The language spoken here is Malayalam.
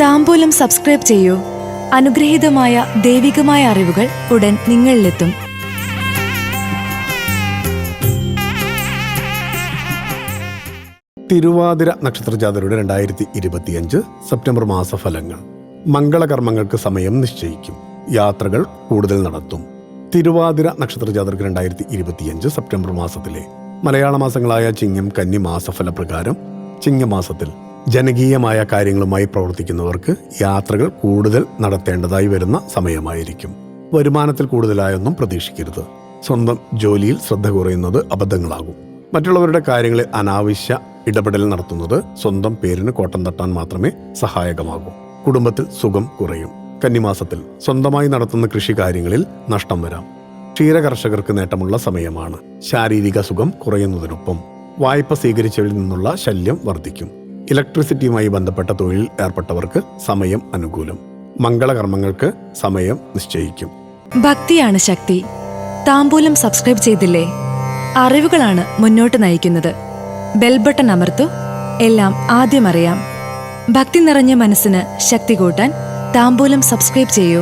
താമ്പൂലം സബ്സ്ക്രൈബ് ചെയ്യൂ. അനുഗ്രഹീതമായ ദൈവികമായ അറിവുകൾ ഉടൻ നിങ്ങളിലെത്തും. തിരുവാതിര നക്ഷത്രജാതരുടെ രണ്ടായിരത്തി ഇരുപത്തിയഞ്ച് സെപ്റ്റംബർ മാസ ഫലങ്ങൾ മംഗളകർമ്മങ്ങൾക്ക് സമയം നിശ്ചയിക്കും. യാത്രകൾ കൂടുതൽ നടത്തും. തിരുവാതിര നക്ഷത്രജാതർക്ക് രണ്ടായിരത്തി ഇരുപത്തിയഞ്ച് സെപ്റ്റംബർ മാസത്തിലെ മലയാള മാസങ്ങളായ ചിങ്ങം കന്നി മാസഫലപ്രകാരം ചിങ്ങമാസത്തിൽ ജനകീയമായ കാര്യങ്ങളുമായി പ്രവർത്തിക്കുന്നവർക്ക് യാത്രകൾ കൂടുതൽ നടത്തേണ്ടതായി വരുന്ന സമയമായിരിക്കും. വരുമാനത്തിൽ കൂടുതലായൊന്നും പ്രതീക്ഷിക്കരുത്. സ്വന്തം ജോലിയിൽ ശ്രദ്ധ കുറയുന്നത് അബദ്ധങ്ങളാകും. മറ്റുള്ളവരുടെ കാര്യങ്ങളിൽ അനാവശ്യ ഇടപെടൽ നടത്തുന്നത് സ്വന്തം പേരിന് കോട്ടം തട്ടാൻ മാത്രമേ സഹായകമാകൂ. കുടുംബത്തിൽ സുഖം കുറയും. കന്നിമാസത്തിൽ സ്വന്തമായി നടത്തുന്ന കൃഷി കാര്യങ്ങളിൽ നഷ്ടം വരാം. ക്ഷീര കർഷകർക്ക് നേട്ടമുള്ള സമയമാണ്. ശാരീരിക സുഖം കുറയുന്നതിനൊപ്പം വായ്പ സ്വീകരിച്ചവരിൽ നിന്നുള്ള ശല്യം വർദ്ധിക്കും. ഇലക്ട്രിസിറ്റിയുമായി ബന്ധപ്പെട്ട തൊഴിലിൽ ഏർപ്പെട്ടവർക്ക് സമയം അനുകൂലം. മംഗളകർമ്മങ്ങൾക്ക് സമയം നിശ്ചയിക്കും. ഭക്തിയാണ് ശക്തി. താമ്പൂലം സബ്സ്ക്രൈബ് ചെയ്തില്ലേ? അറിവുകളാണ് മുന്നോട്ട് നയിക്കുന്നത്. ബെൽബട്ടൺ അമർത്തു. എല്ലാം ആദ്യം അറിയാം. ഭക്തി നിറഞ്ഞ മനസ്സിന് ശക്തി കൂട്ടാൻ താമ്പൂലം സബ്സ്ക്രൈബ് ചെയ്യൂ.